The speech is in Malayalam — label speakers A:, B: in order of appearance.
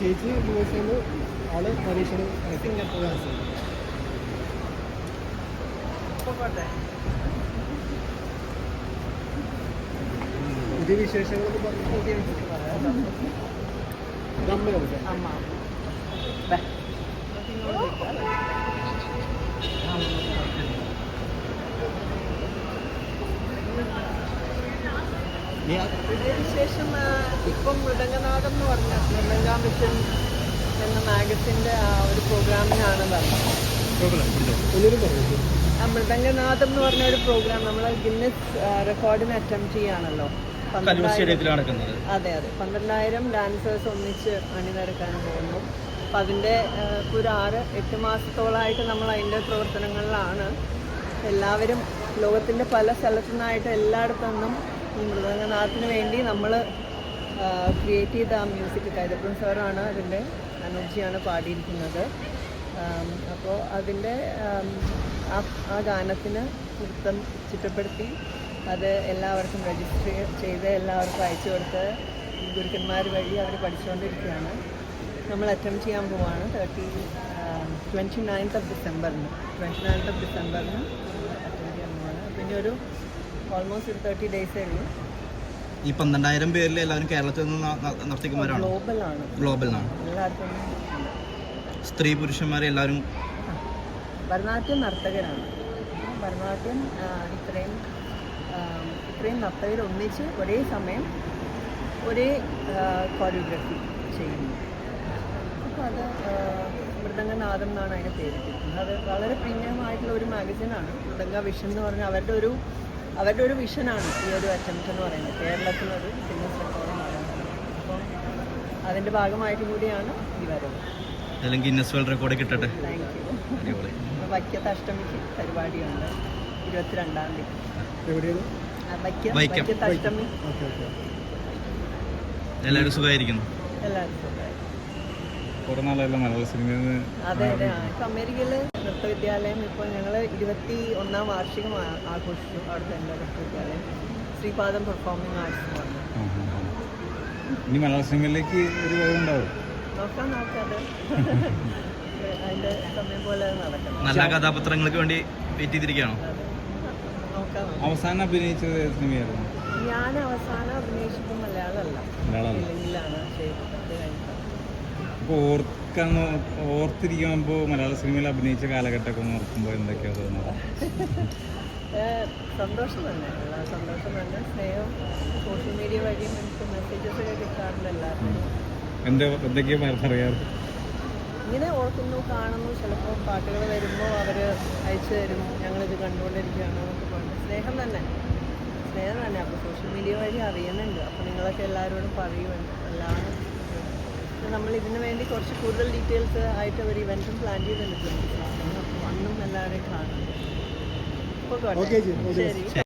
A: ചേച്ചി യു ആൾ പരീക്ഷയിൽ സിംഗപ്പൂർ പുതിയ വിശേഷങ്ങളൊക്കെ പറഞ്ഞു
B: അമ്മ. പുതിയ വിശേഷം ഇപ്പം മൃദംഗനാഥം എന്ന് പറഞ്ഞ മൃദംഗ മിഷൻ എന്ന മാഗസിന്റെ ആ ഒരു പ്രോഗ്രാമിനാണ് ആ മൃദംഗനാഥം എന്ന് പറഞ്ഞ ഒരു പ്രോഗ്രാം നമ്മൾ ഗിന്നസ് റെക്കോർഡിന് അറ്റംപ്റ്റ് ചെയ്യാണല്ലോ. അതെ അതെ. പന്ത്രണ്ടായിരം ഡാൻസേഴ്സ് ഒന്നിച്ച് അണിനിരക്കാൻ പോകുന്നു. അപ്പം അതിന്റെ ഇപ്പോൾ ഒരു ആറ് എട്ട് മാസത്തോളമായിട്ട് നമ്മൾ അതിന്റെ പ്രവർത്തനങ്ങളിലാണ്. എല്ലാവരും ലോകത്തിന്റെ പല സ്ഥലത്തു നിന്നായിട്ട് എല്ലായിടത്തു നിന്നും ഈ മൃദംഗനാഥത്തിന് വേണ്ടി നമ്മൾ ക്രിയേറ്റ് ചെയ്ത ആ മ്യൂസിക് കൈതപ്പുറം സാറാണ് അതിന്റെ അനുജിയാണ് പാടിയിരിക്കുന്നത്. അപ്പോൾ അതിന്റെ ആ ആ ഗാനത്തിന് നൃത്തം ചിട്ടപ്പെടുത്തി അത് എല്ലാവർക്കും രജിസ്റ്റർ ചെയ്ത് എല്ലാവർക്കും അയച്ചു കൊടുത്ത് ഗുരുക്കന്മാർ വഴി അവർ പഠിച്ചുകൊണ്ടിരിക്കുകയാണ് നമ്മൾ അറ്റംപ്റ്റ് ചെയ്യാൻ പോവാണ്. തേർട്ടി ട്വന്റി നയൻത്ത് ഓഫ് ഡിസംബറിന് ട്വന്റി നയൻത്ത് ഓഫ് ഡിസംബറിന് അറ്റംപ്റ്റ് ചെയ്യാൻ പോവാണ്. പിന്നെ ഒരു ഓൾമോസ്റ്റ് ഒരു തേർട്ടി ഡേയ്സേ ഉള്ളൂ.
C: ഈ പന്ത്രണ്ടായിരം പേരിൽ എല്ലാവരും കേരളത്തിൽ നിന്ന് ന- ഗ്ലോബൽ ആണ്.
B: ഗ്ലോബലാണ് ആണ്
C: സ്ത്രീ പുരുഷന്മാരെ എല്ലാവരും
B: ഭരതനാട്യം നർത്തകരാണ്. ഭരതനാട്യം ഇത്രയും ഇത്രയും നർത്തകർ ഒന്നിച്ച് ഒരേ സമയം ഒരേ കോറിയോഗ്രഫി ചെയ്യുന്നു. അപ്പോൾ അത് മൃദംഗനാഥം എന്നാണ് അതിന്റെ പേരിട്ടിരിക്കുന്നത്. അത് വളരെ പ്രീമിയമായിട്ടുള്ള ഒരു മാഗസിനാണ് മൃദംഗ വിഷൻ എന്ന് പറഞ്ഞാൽ അവരുടെ ഒരു അവരുടെ ഒരു വിഷനാണ് ഈ ഒരു അറ്റംപ്റ്റ് എന്ന് പറയുന്നത്. കേരളത്തിനൊരു ഫിറ്റ്നസ് റെക്കോർഡ് അപ്പം അതിന്റെ ഭാഗമായിട്ട് കൂടിയാണ് ഈ വരവ്.
C: അല്ലെങ്കിൽ ഗിന്നസ് വേൾഡ് റെക്കോർഡ് കിട്ടട്ടെ?
B: താങ്ക് യു വൈക്കത്ത് അഷ്ടമിക്ക് പരിപാടിയുണ്ട്. ഇരുപത്തിരണ്ടാം തീയതി. വൈക്കത്ത് അഷ്ടമി.
A: Okay okay.
C: എല്ലാവരും സുഖമായിരിക്കുന്നു?
B: എല്ലാവരും
D: സുഖമായിരിക്കും
B: അതെ അതെ. ഇപ്പം അമേരിക്കയിൽ നൃത്തവിദ്യാലയം ഇപ്പോൾ ഞങ്ങൾ ഇരുപത്തി ഒന്നാം വാർഷികം ആഘോഷിച്ചു. അവിടുത്തെ എന്റെ നൃത്തവിദ്യാലയം ശ്രീപാദം പെർഫോമിംഗ് ആർട്സ്.
D: ഇനി മലയാള സിനിമയിലേക്ക് ഒരു വരവുണ്ടാവും
B: നോക്കാം നോക്കാം അത്. അതിന്റെ സമയം പോലെ നടക്കണം.
C: നല്ല കഥാപാത്രങ്ങൾക്ക് വേണ്ടി വെയിറ്റ് ചെയ്തിരിക്കുകയാണോ?
D: അവസാനം അഭിനയിച്ചത് സിനിമയായിരുന്നു?
B: ഞാൻ അവസാനം അഭിനയിച്ചപ്പോൾ മലയാളമല്ല.
D: മലയാളമല്ല.
B: തെലുങ്കിലാണ്.
D: ഓർക്കാൻ ഓർത്തിരിക്കുമ്പോൾ മലയാള സിനിമയിൽ അഭിനയിച്ച കാലഘട്ടമൊക്കെ ഒന്ന് ഓർക്കുമ്പോൾ എന്തൊക്കെയാണ് തോന്നുന്നത്?
B: സന്തോഷം തന്നെ. എല്ലാ സന്തോഷം തന്നെ. സ്നേഹം. സോഷ്യൽ മീഡിയ വഴിയും എനിക്ക് മെസ്സേജസ് ഒക്കെ കിട്ടാറുണ്ട് എല്ലാവർക്കും.
D: എന്താ എന്തൊക്കെയാണ് പറയാറ്
B: ഇങ്ങനെ ഓർക്കുന്നു കാണുന്നു. ചിലപ്പോൾ പാട്ടുകൾ വരുമ്പോൾ അവർ അയച്ചു തരും. ഞങ്ങളിത് കണ്ടുകൊണ്ടിരിക്കുകയാണ് എന്നൊക്കെ പറഞ്ഞു. സ്നേഹം തന്നെ. സ്നേഹം തന്നെ. അപ്പോൾ സോഷ്യൽ മീഡിയ വഴി അറിയുന്നുണ്ട്. അപ്പോൾ നിങ്ങളൊക്കെ എല്ലാവരോടും പറയുമല്ലോ എല്ലാവരും നമ്മൾ ഇതിനു വേണ്ടി കുറച്ച് കൂടുതൽ ഡീറ്റെയിൽസ് ആയിട്ട് ഒരു ഇവന്റും പ്ലാൻ ചെയ്ത് അപ്പോൾ അന്നും എല്ലാവരെയും കാണും. ശരി.